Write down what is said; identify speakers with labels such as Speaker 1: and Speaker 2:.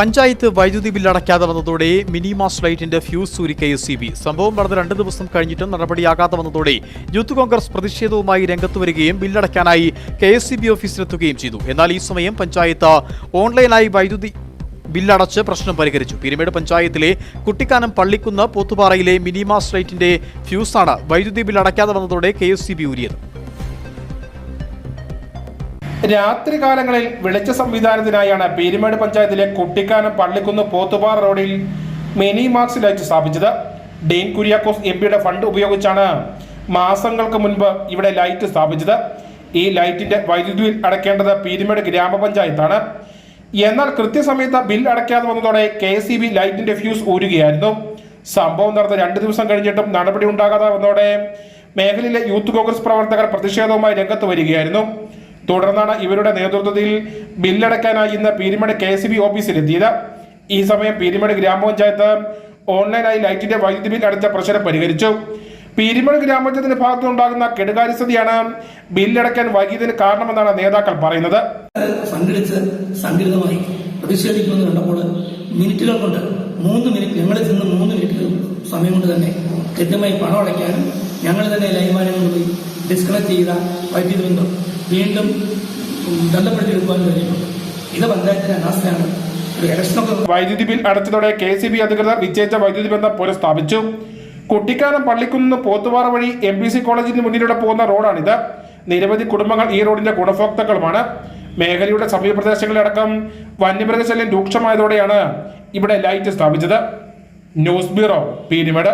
Speaker 1: പഞ്ചായത്ത് വൈദ്യുതി ബില്ല് അടയ്ക്കാതെ വന്നതോടെ മിനിമാസ് ലൈറ്റിന്റെ ഫ്യൂസ് എസ് സി ബി സംഭവം നടന്ന് രണ്ടു ദിവസം കഴിഞ്ഞിട്ടും നടപടിയാകാതെ വന്നതോടെ യൂത്ത് കോൺഗ്രസ് പ്രതിഷേധവുമായി രംഗത്ത് വരികയും ബില്ലടയ്ക്കാനായി കെ എസ് സി ബി ഓഫീസിലെത്തുകയും ചെയ്തു. എന്നാൽ ഈ സമയം പഞ്ചായത്ത് ഓൺലൈനായി വൈദ്യുതി ബില്ലടച്ച് പ്രശ്നം പരിഹരിച്ചു. പിരിമേട് പഞ്ചായത്തിലെ കുട്ടിക്കാനം പള്ളിക്കുന്ന് പോത്തുപാറയിലെ മിനിമാസ് ലൈറ്റിന്റെ ഫ്യൂസാണ് വൈദ്യുതി ബില്ല് അടയ്ക്കാതെ വന്നതോടെ കെ എസ് സി ബി ഊരിയത്.
Speaker 2: രാത്രി കാലങ്ങളിൽ വെളിച്ച സംവിധാനത്തിനായാണ് പീരുമേട് പഞ്ചായത്തിലെ കുട്ടിക്കാനം പള്ളിക്കുന്ന് പോത്തുപാറ റോഡിൽ മിനി മാക്സ് ലൈറ്റ് സ്ഥാപിച്ചത്. ഡീൻ കുര്യാക്കോസ് എം പിയുടെ ഫണ്ട് ഉപയോഗിച്ചാണ് മാസങ്ങൾക്ക് മുൻപ് ഇവിടെ ലൈറ്റ് സ്ഥാപിച്ചത്. ഈ ലൈറ്റിന്റെ വൈദ്യുതി ബിൽ അടയ്ക്കേണ്ടത് പീരുമേട് ഗ്രാമപഞ്ചായത്താണ്. എന്നാൽ കൃത്യസമയത്ത് ബിൽ അടയ്ക്കാതെ വന്നതോടെ കെ സി ബി ലൈറ്റിന്റെ ഫ്യൂസ് ഊരുകയായിരുന്നു. സംഭവം നടന്ന രണ്ട് ദിവസം കഴിഞ്ഞിട്ടും നടപടി ഉണ്ടാകാതെ വന്നതോടെ മേഖലയിലെ യൂത്ത് കോൺഗ്രസ് പ്രവർത്തകർ പ്രതിഷേധവുമായി രംഗത്ത് വരികയായിരുന്നു. തുടർന്നാണ് ഇവരുടെ നേതൃത്വത്തിൽ ബില്ലടക്കാനായി ഇന്ന് പീരിമേട് കെ എസ് ബി ഓഫീസിലെത്തിയത് ഈ സമയം പീരിമേട് ഗ്രാമപഞ്ചായത്ത് ഓൺലൈനായി ലൈറ്റിന്റെ വൈദ്യുതി ബിൽ അടച്ച പ്രശ്നം പരിഹരിച്ചു. പീരിമേട് ഗ്രാമപഞ്ചായത്തിന്റെ ഭാഗത്തുനിന്നുണ്ടാകുന്ന കെടുകാര്യസ്ഥതയാണ് ബില്ലടക്കാൻ വൈകിയതിന് കാരണമെന്നാണ് നേതാക്കൾ പറയുന്നത്.
Speaker 3: സംഘടിച്ച് സംഘടിതമായി പ്രതിഷേധിക്കുമെന്ന് കണ്ടപ്പോൾ മിനിറ്റുകൾ കൊണ്ട് മൂന്ന് മിനിറ്റ് ഞങ്ങളിൽ നിന്ന് മൂന്ന് മിനിറ്റ് സമയം കൊണ്ട് തന്നെ കൃത്യമായി പണം അടയ്ക്കാനും ഞങ്ങൾ തന്നെ ലൈവാനെ കൊണ്ടുപോയി ഡിസ്കണക്ട് ചെയ്ത വൈദ്യുതി ബന്ധം വീണ്ടും ബന്ധപ്പെടുത്തിയെടുക്കുവാൻ കഴിഞ്ഞിട്ടുണ്ട് ഇത് പഞ്ചായത്തിന്റെ അനാസ്ഥയാണ്.
Speaker 2: വൈദ്യുതി ബിൽ അടച്ചതോടെ കെ സി ബി അധികൃതർ വിജയിച്ച വൈദ്യുതി ബന്ധം പുനഃസ്ഥാപിച്ചു കുട്ടിക്കാനം പള്ളിക്കുന്ന് പോത്തുപാറ വഴി എം ബി സി കോളേജിന് മുന്നിലൂടെ പോകുന്ന റോഡാണിത്. നിരവധി കുടുംബങ്ങൾ ഈ റോഡിന്റെ ഗുണഭോക്താക്കളുമാണ്. മേഖലയുടെ സമീപ പ്രദേശങ്ങളിലടക്കം വന്യമൃഗശല്യം രൂക്ഷമായതോടെയാണ് ഇവിടെ ലൈറ്റ് സ്ഥാപിച്ചത്. News bureau Peermade.